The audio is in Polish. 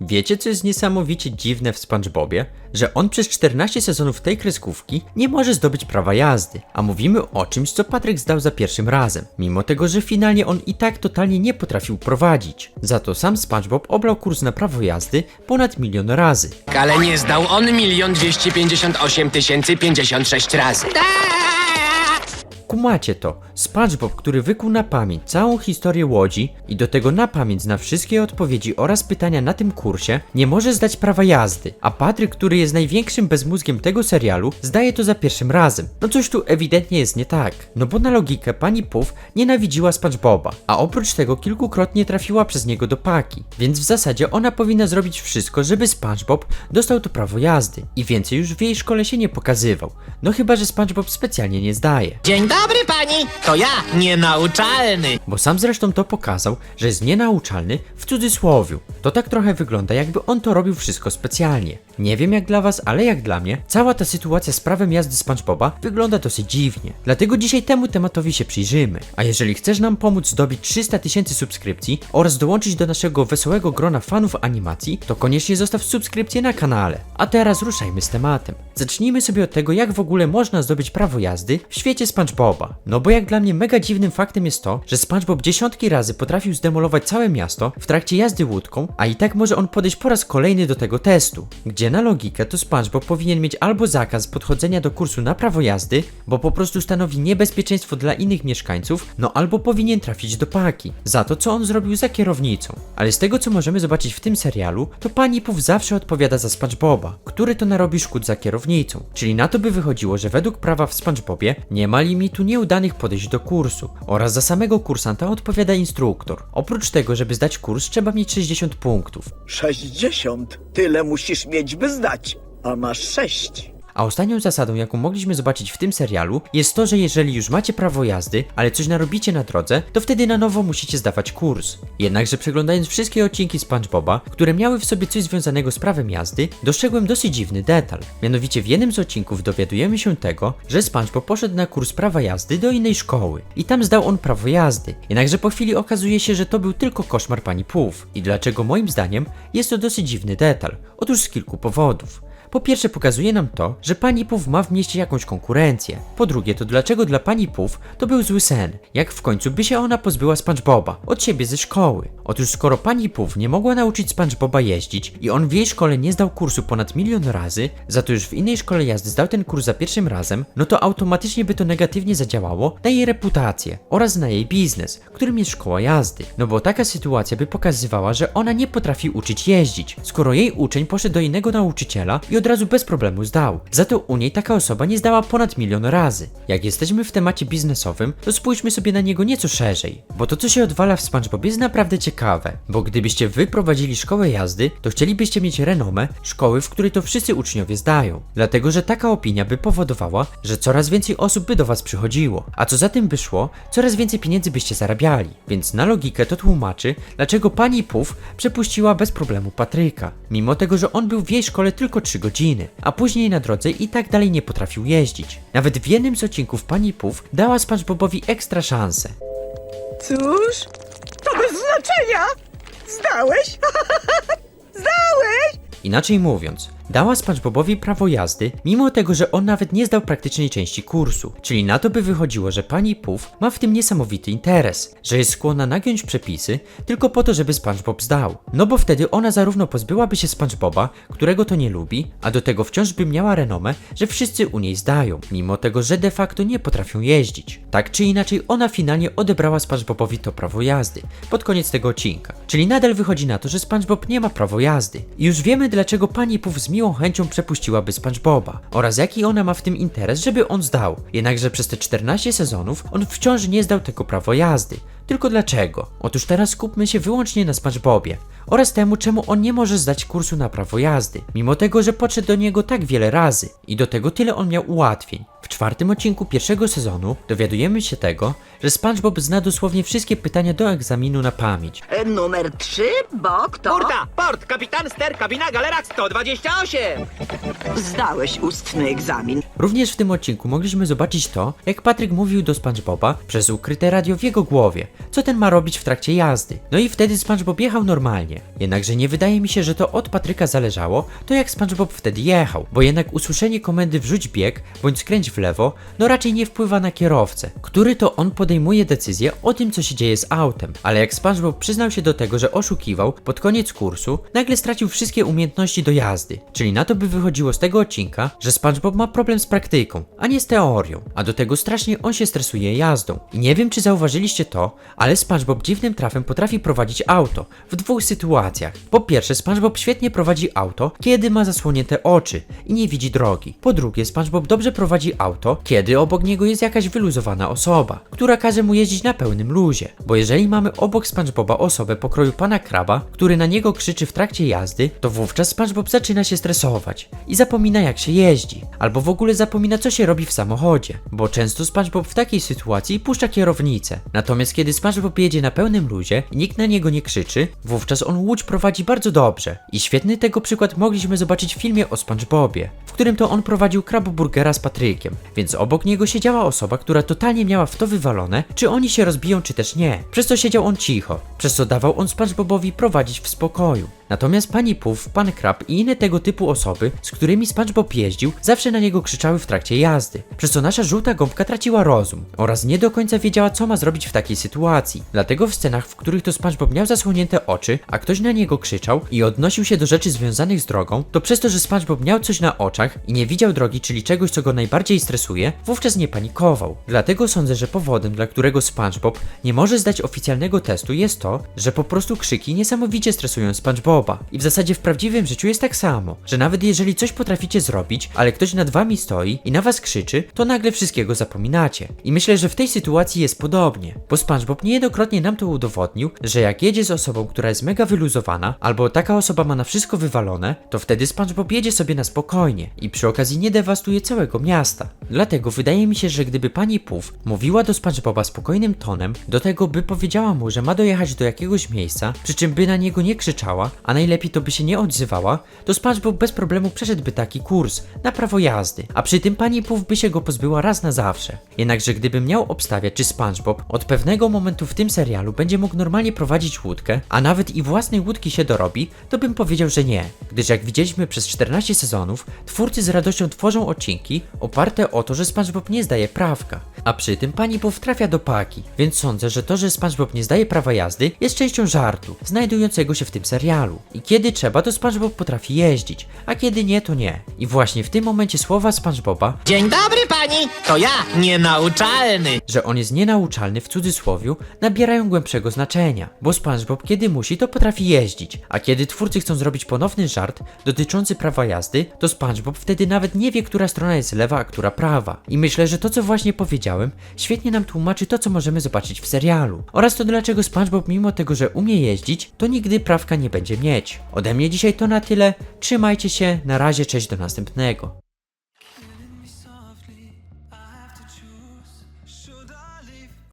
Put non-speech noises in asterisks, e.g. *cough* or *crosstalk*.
Wiecie, co jest niesamowicie dziwne w SpongeBobie? Że on przez 14 sezonów tej kreskówki nie może zdobyć prawa jazdy, a mówimy o czymś, co Patryk zdał za pierwszym razem, mimo tego, że finalnie on i tak totalnie nie potrafił prowadzić. Za to sam SpongeBob oblał kurs na prawo jazdy ponad milion razy. Ale nie zdał on milion dwieście pięćdziesiąt osiem tysięcy pięćdziesiąt sześć razy. Kumacie to, SpongeBob, który wykuł na pamięć całą historię Łodzi i do tego na pamięć zna wszystkie odpowiedzi oraz pytania na tym kursie, nie może zdać prawa jazdy, a Patryk, który jest największym bezmózgiem tego serialu, zdaje to za pierwszym razem. No coś tu ewidentnie jest nie tak, no bo na logikę pani Puff nienawidziła SpongeBoba, a oprócz tego kilkukrotnie trafiła przez niego do paki, więc w zasadzie ona powinna zrobić wszystko, żeby SpongeBob dostał to prawo jazdy. I więcej już w jej szkole się nie pokazywał, no chyba, że SpongeBob specjalnie nie zdaje. Dzień dobry pani, to ja, nienauczalny. Bo sam zresztą to pokazał, że jest nienauczalny w cudzysłowiu. To tak trochę wygląda, jakby on to robił wszystko specjalnie. Nie wiem jak dla was, ale jak dla mnie, cała ta sytuacja z prawem jazdy SpongeBoba wygląda dosyć dziwnie. Dlatego dzisiaj temu tematowi się przyjrzymy. A jeżeli chcesz nam pomóc zdobyć 300 tysięcy subskrypcji oraz dołączyć do naszego wesołego grona fanów animacji, to koniecznie zostaw subskrypcję na kanale. A teraz ruszajmy z tematem. Zacznijmy sobie od tego, jak w ogóle można zdobyć prawo jazdy w świecie SpongeBoba. No bo jak dla mnie mega dziwnym faktem jest to, że SpongeBob dziesiątki razy potrafił zdemolować całe miasto w trakcie jazdy łódką, a i tak może on podejść po raz kolejny do tego testu, gdzie na logikę to SpongeBob powinien mieć albo zakaz podchodzenia do kursu na prawo jazdy, bo po prostu stanowi niebezpieczeństwo dla innych mieszkańców, no albo powinien trafić do paki za to, co on zrobił za kierownicą. Ale z tego, co możemy zobaczyć w tym serialu, to pani Puff zawsze odpowiada za SpongeBoba, który to narobi szkód za kierownicą. Czyli na to by wychodziło, że według prawa w SpongeBobie nie ma limitu nieudanych podejść do kursu oraz za samego kursanta odpowiada instruktor. Oprócz tego, żeby zdać kurs, trzeba mieć 60 punktów. 60. Tyle musisz mieć, by zdać. A masz 6. A ostatnią zasadą, jaką mogliśmy zobaczyć w tym serialu, jest to, że jeżeli już macie prawo jazdy, ale coś narobicie na drodze, to wtedy na nowo musicie zdawać kurs. Jednakże przeglądając wszystkie odcinki SpongeBoba, które miały w sobie coś związanego z prawem jazdy, dostrzegłem dosyć dziwny detal. Mianowicie w jednym z odcinków dowiadujemy się tego, że SpongeBob poszedł na kurs prawa jazdy do innej szkoły i tam zdał on prawo jazdy. Jednakże po chwili okazuje się, że to był tylko koszmar pani Puff. I dlaczego moim zdaniem jest to dosyć dziwny detal? Otóż z kilku powodów. Po pierwsze pokazuje nam to, że pani Puff ma w mieście jakąś konkurencję. Po drugie to dlaczego dla pani Puff to był zły sen. Jak w końcu by się ona pozbyła SpongeBoba od siebie ze szkoły. Otóż skoro pani Puff nie mogła nauczyć SpongeBoba jeździć i on w jej szkole nie zdał kursu ponad milion razy, za to już w innej szkole jazdy zdał ten kurs za pierwszym razem, no to automatycznie by to negatywnie zadziałało na jej reputację oraz na jej biznes, którym jest szkoła jazdy. No bo taka sytuacja by pokazywała, że ona nie potrafi uczyć jeździć, skoro jej uczeń poszedł do innego nauczyciela i od razu bez problemu zdał. Za to u niej taka osoba nie zdała ponad milion razy. Jak jesteśmy w temacie biznesowym, to spójrzmy sobie na niego nieco szerzej, bo to co się odwala w SpongeBobie jest naprawdę ciekawe, bo gdybyście wy prowadzili szkołę jazdy, to chcielibyście mieć renomę szkoły, w której to wszyscy uczniowie zdają. Dlatego, że taka opinia by powodowała, że coraz więcej osób by do was przychodziło, a co za tym by szło, coraz więcej pieniędzy byście zarabiali. Więc na logikę to tłumaczy, dlaczego pani Puff przepuściła bez problemu Patryka, mimo tego, że on był w jej szkole tylko 3 godziny, a później na drodze i tak dalej nie potrafił jeździć. Nawet w jednym z odcinków pani Puff dała SpongeBobowi ekstra szansę. Cóż, to bez znaczenia. Zdałeś? *laughs* Zdałeś? Inaczej mówiąc, dała SpongeBobowi prawo jazdy, mimo tego, że on nawet nie zdał praktycznej części kursu. Czyli na to by wychodziło, że pani Puff ma w tym niesamowity interes, że jest skłonna nagiąć przepisy tylko po to, żeby SpongeBob zdał. No bo wtedy ona zarówno pozbyłaby się SpongeBoba, którego to nie lubi, a do tego wciąż by miała renomę, że wszyscy u niej zdają, mimo tego, że de facto nie potrafią jeździć. Tak czy inaczej, ona finalnie odebrała SpongeBobowi to prawo jazdy pod koniec tego odcinka. Czyli nadal wychodzi na to, że SpongeBob nie ma prawo jazdy. I już wiemy, dlaczego pani Puff z miłą chęcią przepuściłaby SpongeBoba oraz jaki ona ma w tym interes, żeby on zdał. Jednakże przez te 14 sezonów on wciąż nie zdał tego prawo jazdy. Tylko dlaczego? Otóż teraz skupmy się wyłącznie na SpongeBobie oraz temu, czemu on nie może zdać kursu na prawo jazdy, mimo tego, że podszedł do niego tak wiele razy i do tego tyle on miał ułatwień. W czwartym odcinku pierwszego sezonu dowiadujemy się tego, że SpongeBob zna dosłownie wszystkie pytania do egzaminu na pamięć. E, Numer 3, bo kto? Burta, port, kapitan, ster, kabina, galera 128! Zdałeś ustny egzamin. Również w tym odcinku mogliśmy zobaczyć to, jak Patryk mówił do SpongeBoba przez ukryte radio w jego głowie, co ten ma robić w trakcie jazdy. No i wtedy SpongeBob jechał normalnie. Jednakże nie wydaje mi się, że to od Patryka zależało, to jak SpongeBob wtedy jechał, bo jednak usłyszenie komendy wrzuć bieg bądź skręć w lewo, no raczej nie wpływa na kierowcę, który to on podejmuje decyzję o tym, co się dzieje z autem. Ale jak SpongeBob przyznał się do tego, że oszukiwał pod koniec kursu, nagle stracił wszystkie umiejętności do jazdy. Czyli na to by wychodziło z tego odcinka, że SpongeBob ma problem z praktyką, a nie z teorią. A do tego strasznie on się stresuje jazdą. I nie wiem, czy zauważyliście to, ale SpongeBob dziwnym trafem potrafi prowadzić auto w dwóch sytuacjach. Po pierwsze, SpongeBob świetnie prowadzi auto, kiedy ma zasłonięte oczy i nie widzi drogi. Po drugie, SpongeBob dobrze prowadzi auto, kiedy obok niego jest jakaś wyluzowana osoba, która każe mu jeździć na pełnym luzie. Bo jeżeli mamy obok SpongeBoba osobę pokroju pana Kraba, który na niego krzyczy w trakcie jazdy, to wówczas SpongeBob zaczyna się stresować i zapomina jak się jeździ, albo w ogóle zapomina co się robi w samochodzie, bo często SpongeBob w takiej sytuacji puszcza kierownicę. Natomiast kiedy SpongeBob jedzie na pełnym luzie i nikt na niego nie krzyczy, wówczas on łódź prowadzi bardzo dobrze. I świetny tego przykład mogliśmy zobaczyć w filmie o SpongeBobie, w którym to on prowadził kraboburgera z Patrykiem, więc obok niego siedziała osoba, która totalnie miała w to wywalone, czy oni się rozbiją, czy też nie. Przez to siedział on cicho, przez co dawał on SpongeBobowi prowadzić w spokoju. Natomiast pani Puff, pan Krab i inne tego typu osoby, z którymi SpongeBob jeździł, zawsze na niego krzyczały w trakcie jazdy, przez co nasza żółta gąbka traciła rozum oraz nie do końca wiedziała, co ma zrobić w takiej sytuacji. Dlatego w scenach, w których to SpongeBob miał zasłonięte oczy, a ktoś na niego krzyczał i odnosił się do rzeczy związanych z drogą, to przez to, że SpongeBob miał coś na oczach i nie widział drogi, czyli czegoś, co go najbardziej stresuje, wówczas nie panikował. Dlatego sądzę, że powodem, dla którego SpongeBob nie może zdać oficjalnego testu jest to, że po prostu krzyki niesamowicie stresują I w zasadzie w prawdziwym życiu jest tak samo, że nawet jeżeli coś potraficie zrobić, ale ktoś nad wami stoi i na was krzyczy, to nagle wszystkiego zapominacie. I myślę, że w tej sytuacji jest podobnie, bo SpongeBob niejednokrotnie nam to udowodnił, że jak jedzie z osobą, która jest mega wyluzowana, albo taka osoba ma na wszystko wywalone, to wtedy SpongeBob jedzie sobie na spokojnie i przy okazji nie dewastuje całego miasta. Dlatego wydaje mi się, że gdyby pani Puff mówiła do SpongeBoba spokojnym tonem, do tego by powiedziała mu, że ma dojechać do jakiegoś miejsca, przy czym by na niego nie krzyczała, a najlepiej to by się nie odzywała, to SpongeBob bez problemu przeszedłby taki kurs na prawo jazdy, a przy tym pani Puff by się go pozbyła raz na zawsze. Jednakże gdybym miał obstawiać, czy SpongeBob od pewnego momentu w tym serialu będzie mógł normalnie prowadzić łódkę, a nawet i własnej łódki się dorobi, to bym powiedział, że nie. Gdyż jak widzieliśmy przez 14 sezonów, twórcy z radością tworzą odcinki oparte o to, że SpongeBob nie zdaje prawka. A przy tym pani Puff trafia do paki, więc sądzę, że to, że SpongeBob nie zdaje prawa jazdy jest częścią żartu, znajdującego się w tym serialu. I kiedy trzeba, to SpongeBob potrafi jeździć, a kiedy nie, to nie. I właśnie w tym momencie słowa SpongeBoba, Dzień dobry pani, to ja, nienauczalny. że on jest nienauczalny w cudzysłowiu, nabierają głębszego znaczenia, bo SpongeBob kiedy musi, to potrafi jeździć, a kiedy twórcy chcą zrobić ponowny żart dotyczący prawa jazdy, to SpongeBob wtedy nawet nie wie, która strona jest lewa, a która prawa. I myślę, że to, co właśnie powiedziałem, świetnie nam tłumaczy to, co możemy zobaczyć w serialu. Oraz to, dlaczego SpongeBob, mimo tego, że umie jeździć, to nigdy prawka nie będzie mieć. Ode mnie dzisiaj to na tyle. Trzymajcie się, na razie, cześć do następnego.